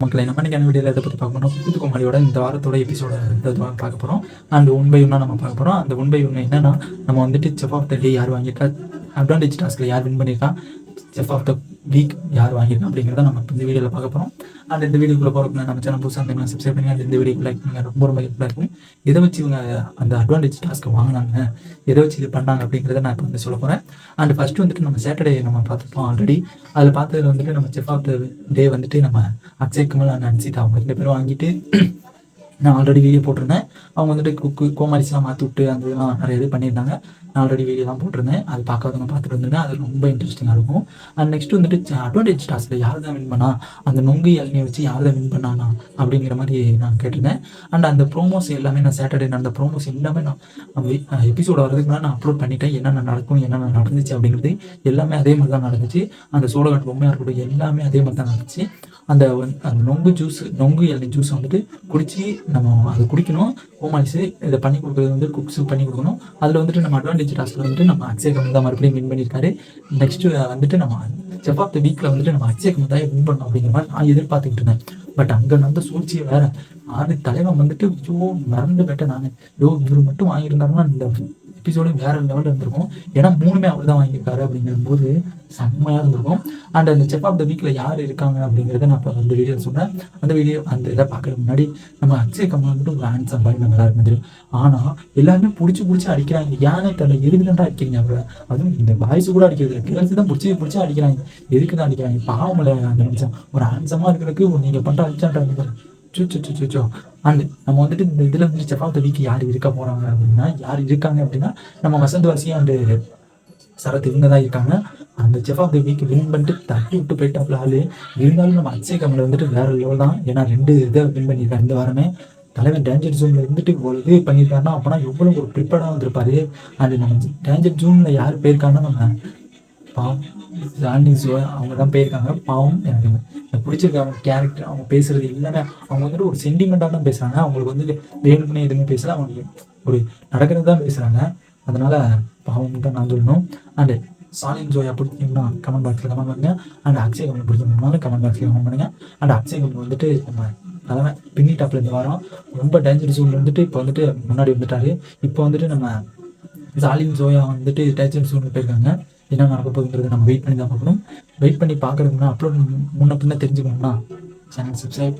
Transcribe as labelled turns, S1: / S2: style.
S1: மக்களை நம்ம இன்னைக்கு வீடியோவில் இதை பற்றி பார்க்க போகிறோம் குமாரியோட இந்த வாரத்தோட எபிசோட பார்க்க போகிறோம் அண்ட் ஒன் பை ஒன்னாக நம்ம பார்க்க போகிறோம் அந்த ஒன் பை ஒன்று என்னன்னா நம்ம வந்துட்டு செஃப் ஆஃப் த டே யார் வாங்கியிருக்கா? அட்வான்டேஜ் டாஸ்க்கில் யார் வின் பண்ணியிருக்கா செஃப் ஆஃப் த வீக் யார் வாங்கியிருக்கா? அப்படிங்கிறத நம்ம இந்த வீடியோவில் பார்க்க போகிறோம் அண்ட் இந்த வீடியோக்குள்ள போகிறப்ப நம்ம சேனல் புதுசாக இருந்தீங்கன்னா சப்ஸ்கிரைப் பண்ணி அந்த இந்த வீடியோ லைக் பண்ணுங்க. ரொம்ப ரொம்ப ஹெல்ப்ஃபுல்லாக இருக்கும். எதை வச்சு இவங்க அந்த அட்வான்டேஜ் டாஸ்க்கு வாங்கினாங்க? எதை வச்சு இது பண்ணாங்க? அப்படிங்கிறத நான் இப்போ வந்து சொல்ல போகிறேன் அண்ட் ஃபஸ்ட்டு வந்துட்டு நம்ம சாட்டர்டே நம்ம பார்த்துருப்போம் ஆல்ரெடி அதில் பார்த்ததில் வந்துட்டு நம்ம செஃப் ஆஃப் த டே வந்துட்டு நம்ம அக்ஷய் கமல் அண்ட் அன்சிதா அவங்க ரெண்டு பேரும் வாங்கிட்டு நான் ஆல்ரெடி வீடியோ போட்டிருந்தேன். அவங்க வந்துட்டு குக்கு கோமாரிஸ்லாம் மாற்றி விட்டு அந்த இதெல்லாம் நிறைய இது பண்ணியிருந்தாங்க. நான் ஆல்ரெடி வீடியோலாம் போட்டிருந்தேன். அது பார்க்காதவங்க பார்த்துட்டு வந்திருந்தேன் அது ரொம்ப இன்ட்ரெஸ்டிங்காக இருக்கும். அண்ட் நெக்ஸ்ட் வந்துட்டு அட்வான்டேஜ் டாஸ்கில் யார் தான் வின் பண்ணா அந்த நொங்கு இளநியை வச்சு யார் தான் வின் பண்ணானா அப்படிங்கிற மாதிரி நான் கேட்டிருந்தேன். அண்ட் அந்த ப்ரோமோஸ் எல்லாமே நான் சாட்டர்டே நடந்த ப்ரோமோஸ் எல்லாமே நான் எபிசோட் வரதுக்கு முன்னாடி நான் அப்லோட் பண்ணிட்டேன். என்னென்ன நடக்கும் என்னென்ன நடந்துச்சு அப்படிங்கிறது எல்லாமே அதே மாதிரி தான் நடந்துச்சு. அந்த சோழகாட் பொம்மையாக இருக்கட்டும் எல்லாமே அதே மாதிரி தான் நடந்துச்சு. அந்த அந்த நொங்கு ஜூஸ் நொங்கு இலை ஜூஸ் வந்துட்டு குடிச்சு நம்ம அதை குடிக்கணும். ஹோமாலிஸு இதை பண்ணி கொடுக்குறது வந்து குக்ஸ் பண்ணி கொடுக்கணும். அதில் வந்துட்டு நம்ம அட்வான்டேஜ் டாஸ்க்கில் வந்துட்டு நம்ம அக்ஷய் தான் மறுபடியும் வின் பண்ணியிருக்காரு. நெக்ஸ்ட்டு வந்துட்டு நம்ம செப் ஆஃப் த வீக்கில் வந்துட்டு நம்ம அக்ஷய் தான் வின் பண்ணோம் அப்படிங்கிற மாதிரி நான் எதிர்பார்த்துக்கிட்டு இருந்தேன். பட் அங்கே நடந்த சூழ்ச்சியை வேற ஆறு தலைவன் வந்துட்டு ஐயோ மறந்து போயிட்டேன் நான். ஐயோ இவர் மட்டும் வாங்கியிருந்தாருன்னா இந்த எபிசோடு வேற லெவலில் இருந்திருக்கும். ஏன்னா மூணுமே அவர் தான் வாங்கியிருக்காரு அப்படிங்கிற போது செம்மையாக இருந்திருக்கும். அண்ட் அந்த செப் ஆஃப் த வீக்கில் யார் இருக்காங்க அப்படிங்கிறத நான் இப்போ அந்த வீடியோ சொன்னேன். அந்த வீடியோ அந்த இதை பார்க்கறதுக்கு முன்னாடி நம்ம அக்ஷய் கமல் வந்துட்டு ஒரு ஹேண்ட்ஸம் பாய் நம்ம எல்லாருக்கும் தெரியும். ஆனால் எல்லாருமே பிடிச்சி பிடிச்சி அடிக்கிறாங்க. ஏனே தெரியல. எதுக்கு அடிக்கிறீங்க அவரை? அதுவும் இந்த பாய்ஸ் கூட அடிக்கிறது கேர்ள்ஸ் தான் பிடிச்சி பிடிச்சி அடிக்கிறாங்க. எதுக்கு தான் அடிக்கிறாங்க? பாவமில்ல அந்த நிமிஷம். ஒரு ஹேண்ட்ஸமாக இருக்கிறதுக்கு நீங்கள் பண்ணுற அடிச்சான்றாங்க சுச்சோ அண்ட் நம்ம வந்துட்டு இந்த இதில் வந்துட்டு செஃப் ஆஃப் த வீக் யார் இருக்க போகிறாங்க அப்படின்னா யார் இருக்காங்க அப்படின்னா நம்ம வசந்த் வாசி அண்டு சரத் இவங்க தான் இருக்காங்க. அந்த chef of the week win பண்ணிட்டு தட்டி விட்டு போயிட்டாப்ல ஆளு. இருந்தாலும் நம்ம அக்ஷய் கமல் வந்துட்டு வேற லெவல் தான். ஏன்னா ரெண்டு இதை வின் பண்ணியிருக்காரு இந்த வாரமே. தலைவர் டேஞ்சர் ஜூனில் இருந்துட்டு இவ்வளோ இது பண்ணியிருக்காருன்னா அப்போனா எவ்வளோ ஒரு ப்ரிப்பேர்டாக வந்திருப்பாரு. அண்ட் நம்ம டேஞ்சர் ஜூனில் யார் போயிருக்காங்கன்னா நம்ம பாவம் ஜானி ஜோ அவங்க தான் போயிருக்காங்க. பாவம் எனக்கு எனக்கு பிடிச்சிருக்க அவங்க கேரக்டர் அவங்க பேசுறது எல்லாமே அவங்க வந்துட்டு ஒரு சென்டிமெண்ட்டாக தான் பேசுகிறாங்க அவங்களுக்கு வந்து வேணும்னே எதுவுமே பேசல. அவங்க ஒரு நடக்கிறது தான் பேசுகிறாங்க அதனால பாவம் தான் நான் சொல்லணும். அண்டு சாலின் ஜோயா பிடிச்சிங்கன்னா கமெண்ட் பாக்ஸில் கமெண்ட் பண்ணுங்க. அண்ட் அக்ஷய் கமல் பிடிச்சிருந்தாலும் கமெண்ட் பாக்ஸில் கமெண்ட் பண்ணுங்க. அண்ட் அக்ஷய் கமல் வந்துட்டு நம்ம தலைமை பின்னி டாப்ல இந்த வாரம் ரொம்ப டேஞ்சர் ஜோன்ல வந்துட்டு இப்போ வந்துட்டு முன்னாடி வந்துட்டாரு. இப்போ வந்துட்டு நம்ம ஜாலின் ஜோயா வந்துட்டு டேஞ்சர் ஜோன் போயிருக்காங்க. என்ன நடக்க போகுதுங்கிறது நம்ம வெயிட் பண்ணி தான் பார்க்கணும். வெயிட் பண்ணி பார்க்கறதுக்குன்னா அப்லோட் முன்ன பின்ன தெரிஞ்சுக்கணும்னா சேனல் சப்ஸ்கிரைப்